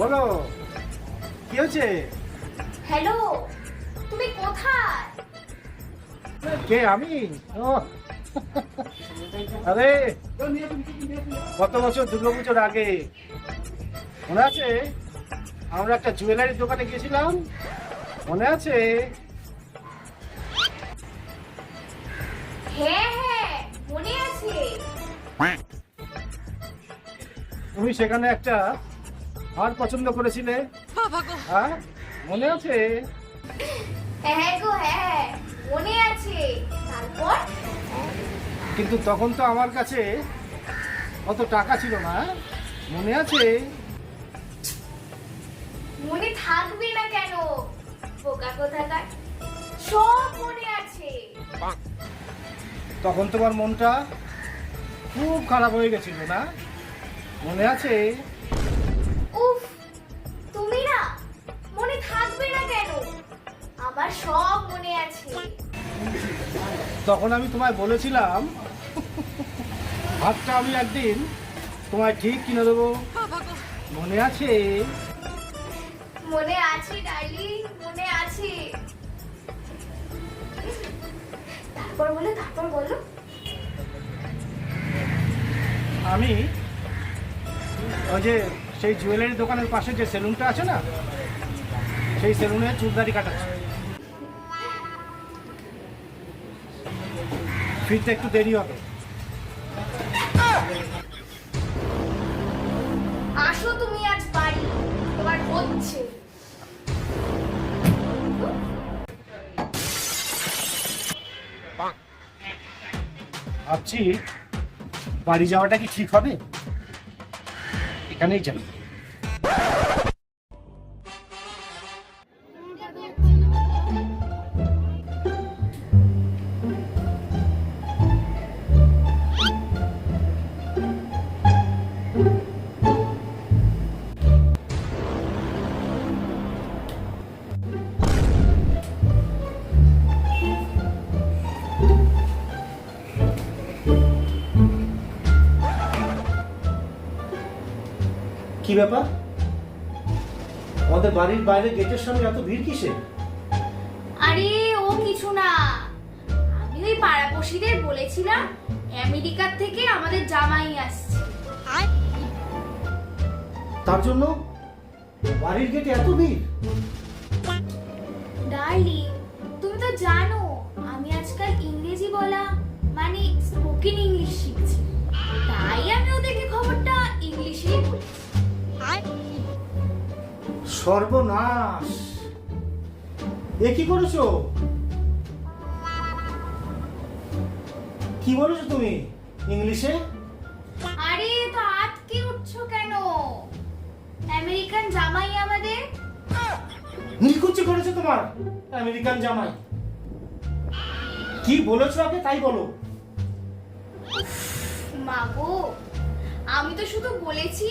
বলো। কি হয়েছে? হ্যালো তুমি কোথায়? কে আমি? ও। আরে কত বছর দুর্গাপুজোর আগে? মনে আছে? আমরা একটা জুয়েলারি দোকানে গিয়েছিলাম। মনে আছে? হ্যাঁ হ্যাঁ মনে আছে। তুমি সেখানে একটা হার পছন্দ করেছিলে? হ্যাঁ? মনে আছে? হ্যাঁ গো হ্যাঁ মনে আছে। তারপর? কিন্তু তখন তো আমার কাছে অত টাকা ছিল না মনে আছে? মনে থাকবে না কেন? কোথাকার। সব মনে আছে। তখন তোমার মনটা খুব খারাপ হয়ে গেছিল না? মনে আছে? থাকবে না কেন? আমার সব মনে আছে। তখন আমি তোমায় বলেছিলাম হাতটা আমি একদিন তোমায় ঠিক কিনে দেবো। মনে আছে? মনে আছে ডার্লিং মনে আছে। তারপর বলো তারপর বলো। আমি ওই যে সেই জুয়েলারি দোকানের পাশে যে সেলুনটা আছে না সেই সেলুনে চুলদারি কাটাচ্ছি। ফিরতে একটু দেরি হবে। আসো তুমি আজ বাড়ি তোমার হচ্ছে। ভাবছি বাড়ি যাওয়াটা কি ঠিক হবে? এখানেই যাই। কি ব্যাপার? আমাদের বাড়ির বাইরে গেটের সামনে এত ভিড় কিসে আরে ও কিছু না। আমি ওই পাড়াপড়শিদের বলেছিলাম আমেরিকার থেকে আমাদের জামাই আসছে। তার জন্য বাড়ির গেটে এত ভিড়? ডার্লিং তুমি তো জানো আমি আজকাল ইংরেজি বলা মানে স্পোকেন ইংলিশ শিখছি। সর্বনাশ। এ কি করেছ? কি বলেছ তুমি ইংলিশে? আরে তো আটকে উঠছো কেন? আমেরিকান জামাই আমাদের? নিকুচি করেছে তোমার আমেরিকান জামাই। কি বলেছ আগে তাই বলো। মাগো আমি তো শুধু বলেছি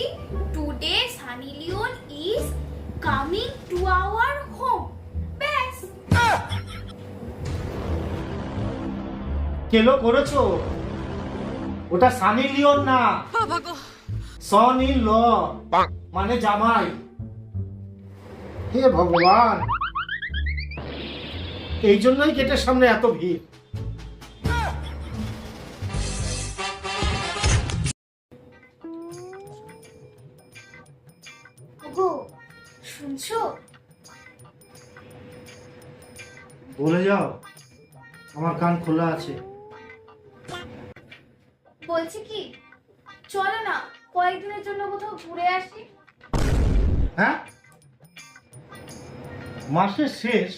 today Sunny Leone is coming to our home ব্যাস। কেলো করেছ? ওটা সানি লিওন না। সনি ল মানে জামাই। হে ভগবান। এই জন্যই গেটের সামনে এত ভিড়। শুনছো? বলে যাও আমার কান খোলা আছে। বলছি কি চলো না কয়েকদিনের জন্য কোথাও ঘুরে আসি। হ্যাঁ? মাসের শেষ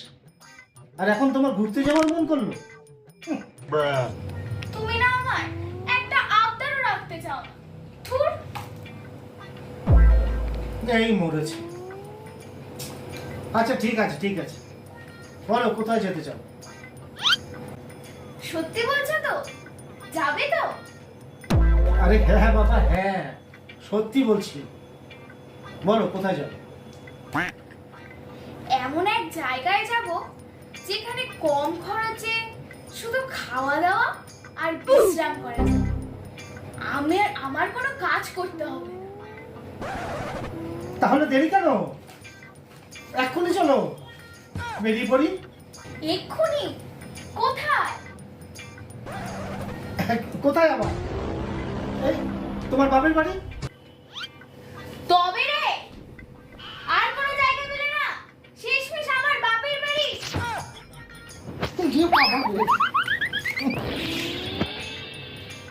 আর এখন তোমার ঘুরতে যাওয়ার মন করল? তুমি না আমার একটা আবদারও রাখতে চাও না। থুর এই মরেছে। আচ্ছা ঠিক আছে ঠিক আছে। বলো কোথায় যেতে চাও? সত্যি বলছো তো? যাবে তো? আরে হ্যাঁ বাবা হ্যাঁ। সত্যি বলছি। বলো কোথায় যাবে? এমন এক জায়গায় যাব যেখানে কম খরচে শুধু খাওয়া দাওয়া আর বিশ্রাম করা যাবে আমার আমার কোনো কাজ করতে হবে। তাহলে দেরি কেন? এক্ষুনি চলো। বেরিয়ে পড়ি। এক্ষুনি? কোথায়? কোথায় আবার? এই তোমার বাপের বাড়ি? তবে রে! আর কোনো জায়গা পেলে না। শেষমেশ আমার বাপের বাড়ি।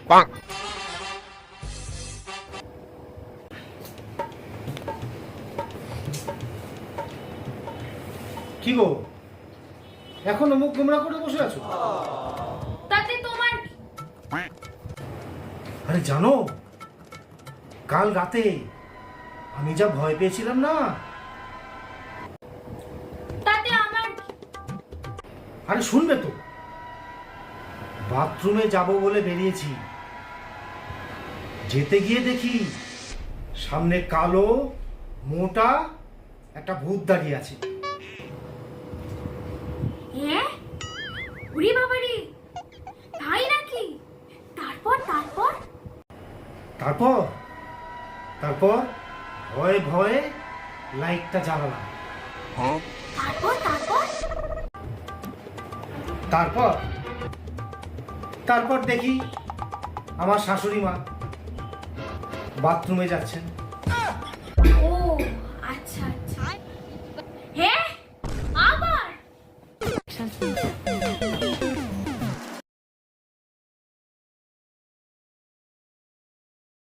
বাবা এখনও মুখ গোমরা করে বসে আছো? তাতে তোমার আরে জানো কাল রাতে আমি যা ভয় পেয়েছিলাম না? তাতে আমার আরে শুনবে তো। বাথরুমে যাব বলে বেরিয়েছি। যেতে গিয়ে দেখি সামনে কালো মোটা একটা ভূত দাঁড়িয়ে আছে। হ্যাঁ? উড়ি বাবারি তাই নাকি? তারপর তারপর? তারপর? তারপর? ভয়ে ভয়ে লাইটটা জ্বালালাম। তারপর তারপর? তারপর? তারপর দেখি আমার শাশুড়ি মা বাথরুমে যাচ্ছেন। ও আচ্ছা আচ্ছা হ্যাঁ আবার